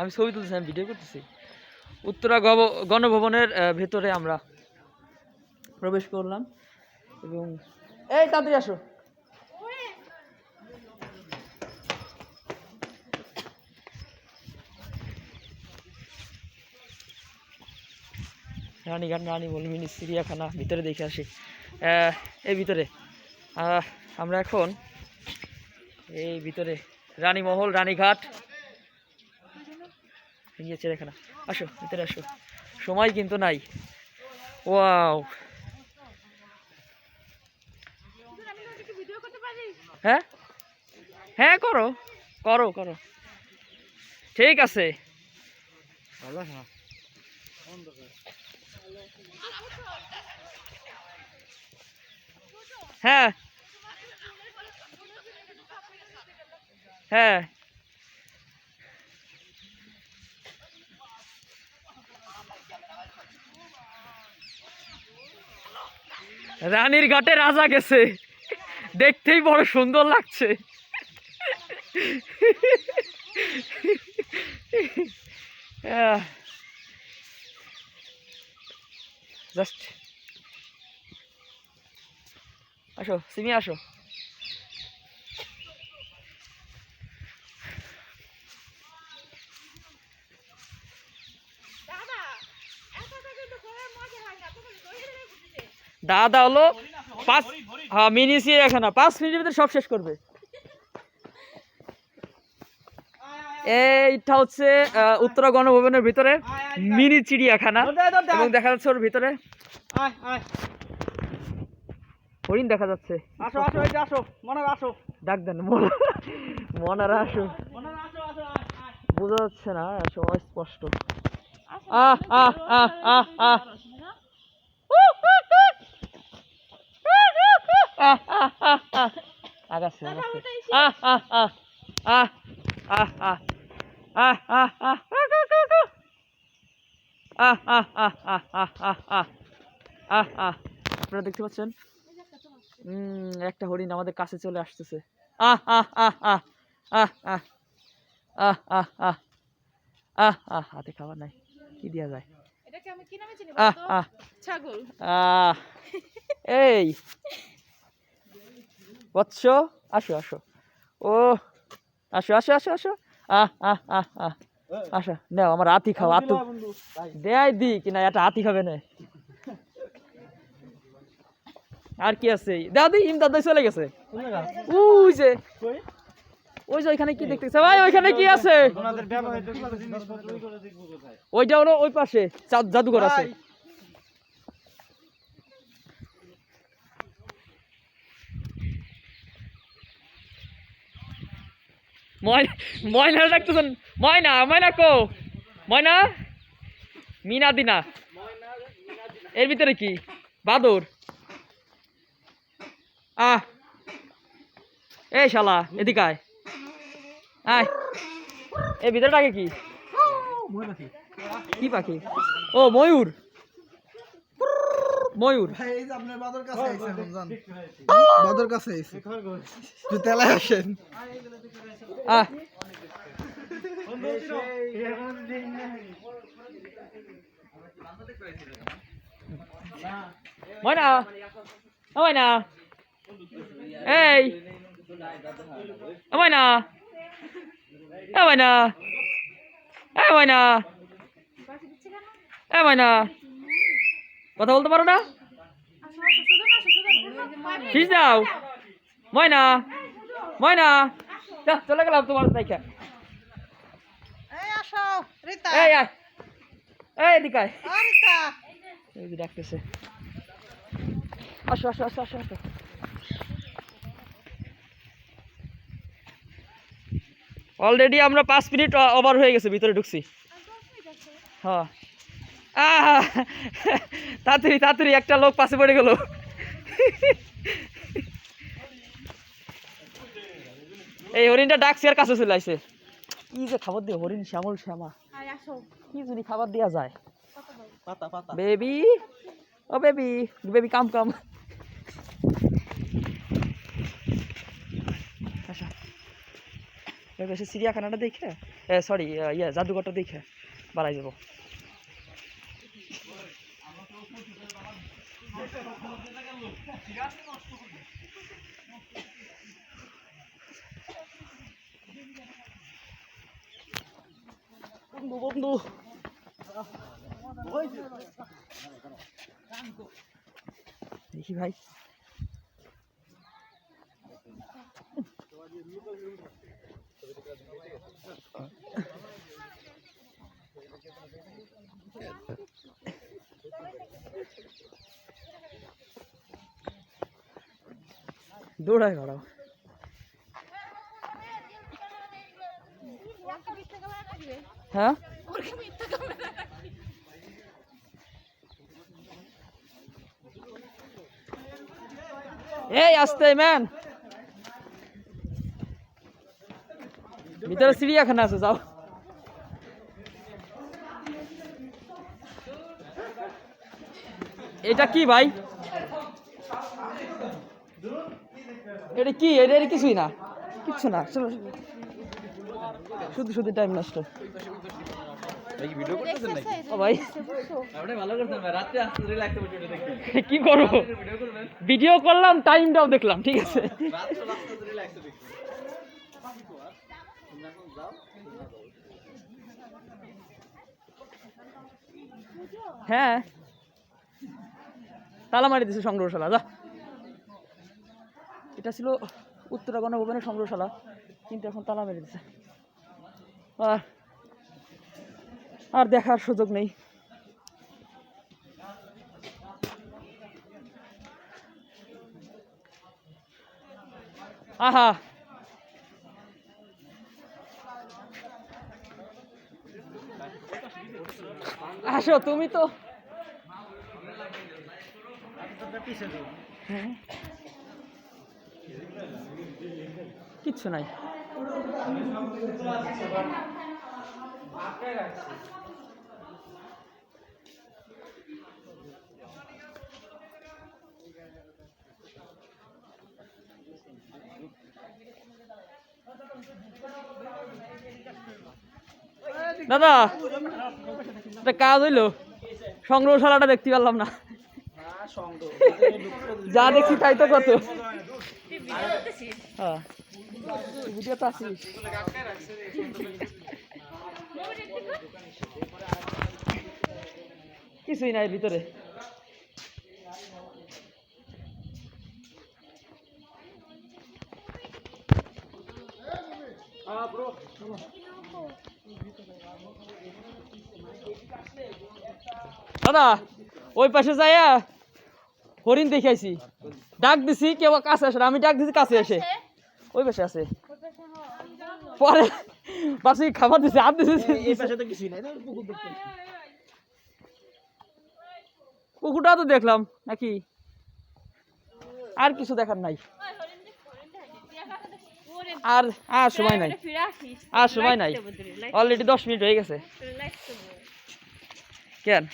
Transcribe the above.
আমি ছবি তুলছি আমি ভিডিও করতেছি। উত্তরা গণভবনের ভেতরে আমরা প্রবেশ করলাম এবং এই তাড়াতাড়ি আসো। রানীঘাট রানী বল মিনি চিড়িয়াখানা, ভিতরে দেখে আসি। এই ভিতরে। আমরা এখন এই ভিতরে রানীমহল, রানীঘাট। গিয়েছে এখানে আসো, ভিতরে আসো। সময় কিন্তু নাই। ওয়াও। হ্যাঁ? হ্যাঁ করো। করো করো। ঠিক আছে। হ্যাঁ। হ্যাঁ। রানীর ঘাটে রাজা গেছে। দেখতেই বড় সুন্দর লাগছে। আসো সিমি আসো। দাদা হলো পাঁচ হ্যাঁ মিনি চিড়িয়াখানা পাঁচ মিনিটের ভিতরে সব শেষ করবে। এইটা হচ্ছে উত্তরা গণভবনের ভিতরে মিনি চিড়িয়াখানা। এবং দেখা যাচ্ছে ওর ভিতরে হরিণ দেখা যাচ্ছে। আসো আসো এই আসো আসো। ডাক দেন মন- মনারা আসো। মনে বোঝা যাচ্ছে না সবাই স্পষ্ট। আহ আহ আহ আহ আহ আগাচ্ছে আহ আহ আহ আহ আহ আহ আহ আহ আহ আপনারা দেখতে পাচ্ছেন একটা হরিণ আমাদের কাছে চলে আসতেছে আহ আহ আহ আহ আহ আহ আহ আহ আহ আহ হাতে খাবার নাই কি দেওয়া যায়? এটাকে আমি কি নামে চিনি আহ বলতো? আহ। ছাগল। আহ এই। বৎস আসো আসো। ও আসো আসো আসো আসো। আহ আহ আহ আহ। আসো নাও আমার হাতি খাও আতু বন্ধু ভাই দেয় দি কিনা এটা হাতি খাবে না। আর কি আছে? দাদি ইমদাদ ভাই চলে গেছে। ওই যে। কই? ওই যে ওইখানে কি দেখতেছে? ভাই ওইখানে কি আছে? ওইটা হলো ওই পাশে জাদুঘর আছে। ময়না ময়না ডাকতেছেন ময়না ময়না কো? ময়না? মিনা দিনা এর ভিতরে কি? বাদর। আহ। এই শালা এদিকে এ এই ভিতরটাকে কি? কি পাখি? ও ময়ূর। ময়ূর। বাদর কাছে বাদর কাছে আসেন। আহ ময়না ময়না। এই। ময়না। এ ময়না এ ময়না এ ময়না কথা বলতে পারো না শীষ দাও ময়না ময়না যা, চলে গেলাম তোমার দেখা এই আসো রিতা এই আয় এই এদিকে আয় ডাকতেছে আসো আসো আসো আসো আসো অলরেডি আমরা পাঁচ মিনিট ওভার হয়ে গেছে ভিতরে ঢুকছি। হ্যাঁ। আহ, তাড়াতাড়ি তাড়াতাড়ি একটা লোক পাশে পড়ে গেল। এই হরিণটা ডাকছি আর কাছে চলে আসে কি যে খাবার দিয়ে হরিণ শ্যামল শ্যামা। কি যদি খাবার দেওয়া যায়। পাতা পাতা। Baby oh baby baby come come আসা এবার সে চিড়িয়াখানাটা দেখে সরি ইয়ে জাদুঘরটা দেখে বাড়াই যাব বন্ধু। দেখি ভাই। দৌড়ায় ঘোড়াও হ্যাঁ? এই আসতে ম্যান। ভিতরে চিড়িয়াখানা আছে যাও। এটা কি ভাই? এটা কি? এটা এটা কিছুই না। কিচ্ছু না। চলো চলো। শুধু শুধু টাইম নষ্ট। কি করব? ভিডিও করলাম টাইমটাও দেখলাম ঠিক আছে। হ্যাঁ। তালা মারি দিছে সংগ্রহশালা, যা। এটা ছিল উত্তরা গণভবনের সংগ্রহশালা, কিন্তু এখন তালা মেরে দিছে। আর আর দেখার সুযোগ নেই। আহা! আসো তুমি তো হ্যাঁ। কিচ্ছু নাই দাদা, একটা কাজ হইল। সংগ্রহশালাটা দেখতে পারলাম না। যা দেখছি তাই তো কত। হ্যাঁ। কিছুই নাই ভিতরে। দাদা ওই পাশে যাইয়া হরিণ দেখাইছি ডাক দিছি কেউ কাছে আসে না, আমি ডাক দিছি কাছে এসে। ওই পাশে আছে। পরে পাশে খাবার দিছে হাত দিছে। এই পাশে তো কিছুই নাই পুকুর দেখতে। পুকুরটা তো দেখলাম নাকি? আর কিছু দেখার নাই। আর আর সময় নাই। আর সময় নাই। অলরেডি দশ মিনিট হয়ে গেছে। কেন